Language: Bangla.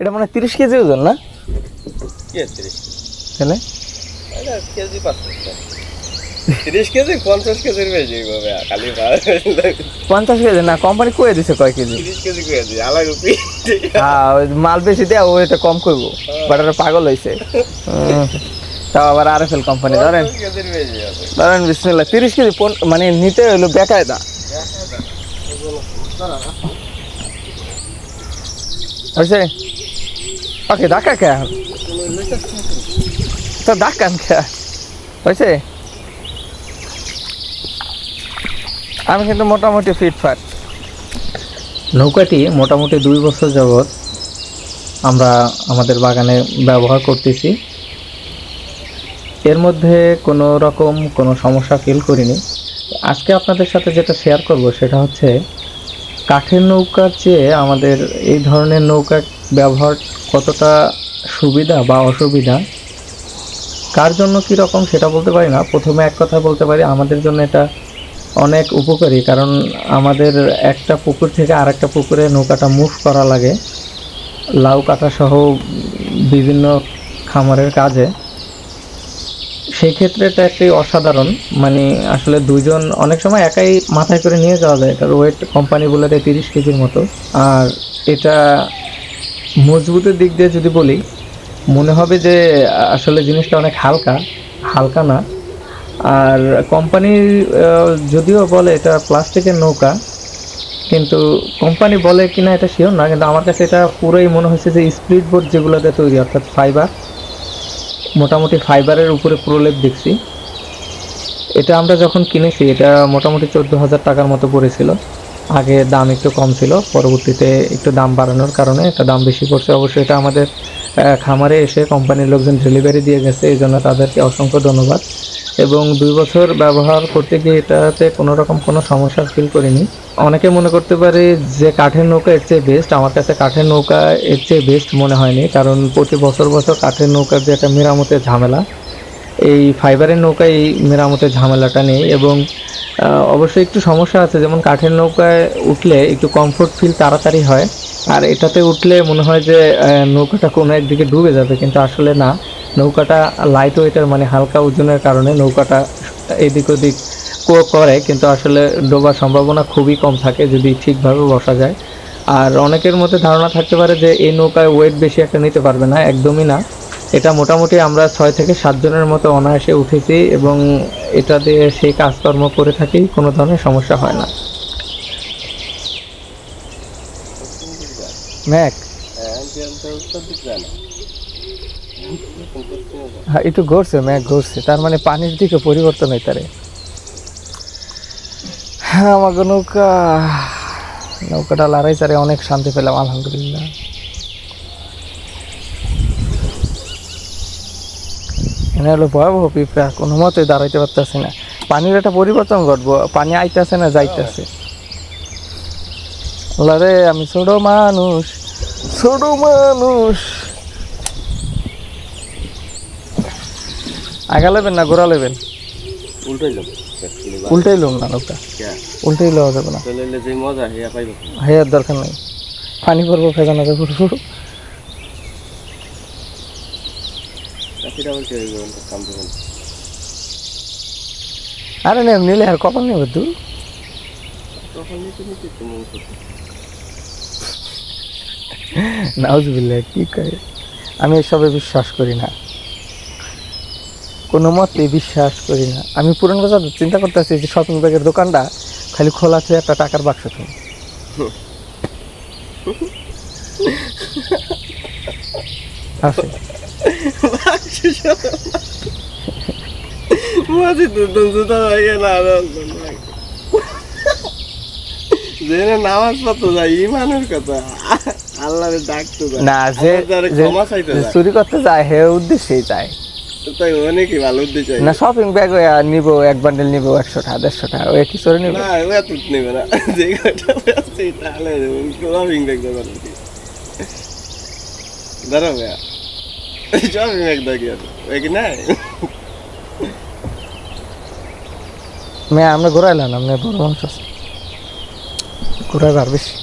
এটা মানে তিরিশ কেজি ওজন না? তাহলে? কেজি তিরিশ কেজি পঞ্চাশ কেজির বেশি এইভাবে খালি পঞ্চাশ কেজি না কোম্পানি কয়ে দিছে কয় কেজি? তিরিশ কেজি কেজি আলাদা রুপি। হ্যাঁ মাল বেশি দেয় ও এটা কম করব। বাট পাগল হয়েছে। তাও আবার আর এফ এল কোম্পানি ধরেন ধরেন বিসমিল্লা তিরিশ কেজি মানে নিতে হইল বেকায়দা। হয়েছে ওকে ধাক্কা কে? তো ধাক্কান কে? হয়েছে? আমি কিন্তু মোটামুটি ফিটফাট নৌকাটি মোটামুটি দুই বছর যাবৎ আমরা আমাদের বাগানে ব্যবহার করতেছি। এর মধ্যে কোনো রকম কোনো সমস্যা ফিল করিনি। আজকে আপনাদের সাথে যেটা শেয়ার করব সেটা হচ্ছে, কাঠের নৌকার চেয়ে আমাদের এই ধরনের নৌকা ব্যবহার কতটা সুবিধা বা অসুবিধা? কার জন্য কী রকম সেটা বলতে পারি না। প্রথমে এক কথা বলতে পারি, আমাদের জন্য এটা অনেক উপকারী। কারণ আমাদের একটা পুকুর থেকে আরেকটা পুকুরে নৌকাটা মুভ করা লাগে। লাউ কাটা সহ বিভিন্ন খামারের কাজে। সেই ক্ষেত্রে এটা একটি অসাধারণ। মানে আসলে দুজন অনেক সময় একাই মাথায় করে নিয়ে যাওয়া যায়। এটার ওয়েট কোম্পানি বলে দেয় তিরিশ কেজির মতো। আর এটা মজবুতের দিক দিয়ে যদি বলি, মনে হবে যে, আসলে জিনিসটা অনেক হালকা হালকা না। আর কোম্পানি যদিও বলে এটা প্লাস্টিকের নৌকা, কিন্তু কোম্পানি বলে কিনা এটা শিওর না, কিন্তু আমার কাছে এটা পুরোই মনে হয়েছে যে স্প্রিড বোর্ড যেগুলোতে তৈরি, অর্থাৎ ফাইবার মোটামুটি ফাইবারের উপরে প্রলেপ দেখছি। এটা আমরা যখন কিনেছি, এটা মোটামুটি চোদ্দ হাজার টাকার মতো পড়েছিল। আগে দাম একটু কম ছিল, পরবর্তীতে একটু দাম বাড়ানোর কারণে এটা দাম বেশি পড়ছে। অবশ্যই এটা আমাদের খামারে এসে কোম্পানির লোকজন ডেলিভারি দিয়ে গেছে, এই জন্য তাদেরকে অসংখ্য ধন্যবাদ। এবং দুই বছর ব্যবহার করতে গিয়ে এটাতে কোনো রকম কোনো সমস্যা ফিল করিনি। অনেকে মনে করতে পারে যে কাঠের নৌকা এর চেয়ে বেস্ট আমার কাছে কাঠের নৌকা এর চেয়ে বেস্ট মনে হয়নি, কারণ প্রতি বছর বছর কাঠের নৌকার যে একটা মেরামতের ঝামেলা, এই ফাইবারের নৌকায় এই মেরামতের ঝামেলাটা নেই। এবং অবশ্যই একটু সমস্যা আছে, যেমন কাঠের নৌকায় উঠলে একটু কমফোর্ট ফিল তাড়াতাড়ি হয়। আর এটাতে উঠলে মনে হয় যে নৌকাটা কোনো একদিকে ডুবে যাবে, কিন্তু আসলে না। নৌকাটা লাইট ওয়েটের মানে হালকা ওজনের কারণে নৌকাটা এদিক ওদিক করে, কিন্তু আসলে ডোবার সম্ভাবনা খুবই কম থাকে যদি ঠিকভাবে বসা যায়। আর অনেকের মধ্যে ধারণা থাকতে পারে যে, এই নৌকায় ওয়েট বেশি একটা নিতে পারবে না, একদমই না। এটা মোটামুটি আমরা ছয় থেকে সাতজনের মতো অনায়াসে উঠেছি এবং এটা দিয়ে সেই কাজকর্ম করে থাকি, কোনো ধরনের সমস্যা হয় না। হ্যাঁ একটু ঘুরছে, ম্যাক ঘুরছে। তার মানে পানির দিকে পরিবর্তন হইতারে হ্যাঁ আমাকে নৌকা নৌকাটা লড়াই চারে অনেক শান্তি পেলাম, আলহামদুলিল্লাহ। এখানে হলো ভয়াবহ পিঁপড়া কোনো মতে দাঁড়াইতে পারতেছে না। পানির একটা পরিবর্তন ঘটবো পানি আইতেছে না যাইতেছে। রে আমি ছোট মানুষ ছোট মানুষ। আগা লেবেন না গোড়া লেবেন? উল্টাই যাবে লোম না লোকটা। উল্টাই লওয়া যাবে না। হিয়া হেয়ার দরকার নাই। পানি পড়ব ফেজানাতে পড়ব বলছে কাম আরে নেব নিলে আর কখন নেব তুই? তখন নিতে নিতে তো মন করতে নাউজবিল্লাহ কি করে আমি এসবে বিশ্বাস করি না। কোনো মতে বিশ্বাস করি না। আমি পুরান কথা চিন্তা করতেছি যে শপিং ব্যাগের দোকানটা খালি খোলা আছে একটা টাকার বাক্স তুমি আছে। মাঝে দুধন জুতা না জেনে নামাজ পড়তে যাই ইমানের কথা আল্লাহরে ডাকতে যায় না যে ক্ষমা চাইতে যায়। চুরি করতে যায় হে উদ্দেশ্যেই যায়। তাই অনেকই ভালো উদ্দেশ্য। না শপিং ব্যাগ নিব এক বান্ডেল নিব একশো টাকা দেড়শো টাকা ওই কি চলে নিব? না ও এত নেবে না। যে কটা আছে তাহলে শপিং দাঁড়াও ভাইয়া শপিং ব্যাগ দেখি আর কি নাই মেয়ে আমরা ঘুরাইলাম আমরা বড় মানুষ আছে ঘুরাইবার বেশি